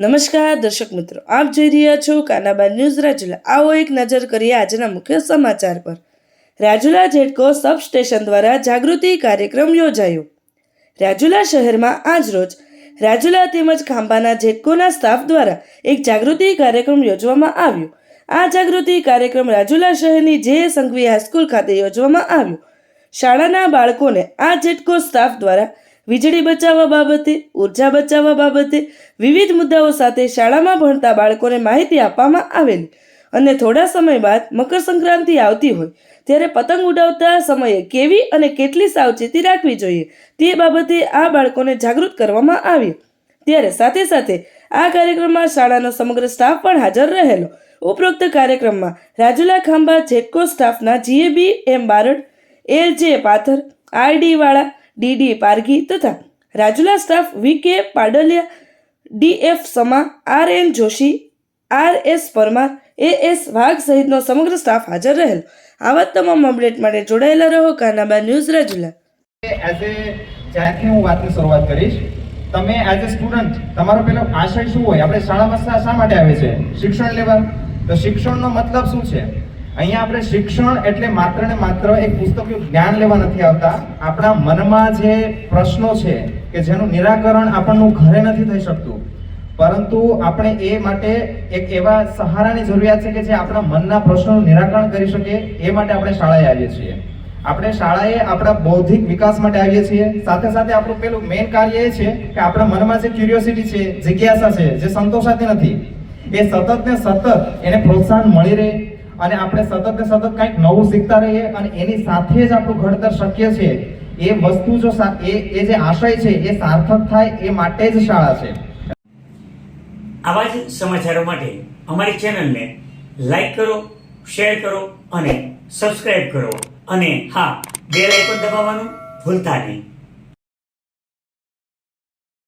નમસ્કાર, દર્શક મિત્રો. આપ જોઈ રહ્યા છો કાનાબા ન્યૂઝ રાજુલા. આવો એક નજર કરીએ આજના મુખ્ય સમાચાર પર. રાજુલા જેટકો સબ સ્ટેશન દ્વારા જાગૃતિ કાર્યક્રમ યોજાયો. રાજુલા શહેરમાં આજરોજ રાજુલા તેમજ ખાંભાના જેટકોના સ્ટાફ દ્વારા એક જાગૃતિ કાર્યક્રમ યોજવામાં આવ્યો. આ જાગૃતિ કાર્યક્રમ રાજુલા શહેરની જે સંઘવી હાઈસ્કૂલ ખાતે યોજવામાં આવ્યો. શાળાના બાળકોને આ જેટકો સ્ટાફ દ્વારા વીજળી બચાવવા બાબતે, ઊર્જા બચાવવા બાબતે વિવિધ મુદ્દાઓ સાથે શાળામાં ભણતા બાળકોને માહિતી આપવામાં આવેલી. અને થોડા સમય બાદ મકર સંક્રાંતિ આવતી હોય, ત્યારે પતંગ ઉડાવતા સમયે કેવી અને કેટલી સાવચેતી રાખવી જોઈએ તે બાબતે આ બાળકોને જાગૃત કરવામાં આવી. ત્યારે સાથે સાથે આ કાર્યક્રમમાં શાળાનો સમગ્ર સ્ટાફ પણ હાજર રહેલો. ઉપરોક્ત કાર્યક્રમમાં રાજુલા ખાંભા, જેટકો સ્ટાફના GAB, M Barad, L J Pathar RD વાળા ડીડી પારઘી તથા Rajula staff V K Padaliya D F Sama, R N Joshi, R S Parmar, A S Wagh સહિતનો સમગ્ર સ્ટાફ હાજર રહેલ. આવા તમામ અપડેટ માટે જોડાયેલા રહો કાનાબા ન્યૂઝ રાજુલા. એઝ એ જ્યારથી હું વાતની શરૂઆત કરીશ. તમે એઝ એ સ્ટુડન્ટ તમારો પેલો આશય શું હોય? આપણે શાળામાં શા શા માટે આવે છે? શિક્ષણ લેવા? તો શિક્ષણનો મતલબ શું છે? અહીંયા આપણે શિક્ષણ એટલે માત્ર ને માત્ર એક પુસ્તકનું જ્ઞાન લેવા નથી આવતા. આપણા મનમાં જે પ્રશ્નો છે કે જેનું નિરાકરણ આપણનું ઘરે નથી થઈ શકતું. પરંતુ આપણે એ માટે એક એવા સહારાની જરૂરિયાત છે કે જે આપણા મનના પ્રશ્નોનું નિરાકરણ કરી શકે, એ માટે આપણે શાળાએ આવીએ છીએ. આપણે શાળાએ આપણા બૌદ્ધિક વિકાસ માટે આવીએ છીએ. સાથે સાથે આપણું પેલું મેઇન કાર્ય એ છે કે આપણા મનમાં જે ક્યુરિયોસિટી છે, જિજ્ઞાસા છે, જે સંતોષાતી નથી, એ સતત ને સતત એને પ્રોત્સાહન મળી રહે. અને આપણે સતત ને સતત કંઈક નવું શીખતા રહીએ અને એની સાથે જ આપણું ઘડતર શક્ય છે. એ વસ્તુ જો એ એ જે આશય છે, એ સાર્થક થાય એ માટે જ શાળા છે. આવા જ સમાચારો માટે અમારી ચેનલને લાઈક કરો, શેર કરો અને સબસ્ક્રાઇબ કરો. અને હા, બેલ પણ દબાવવાનું ભૂલતા નહીં.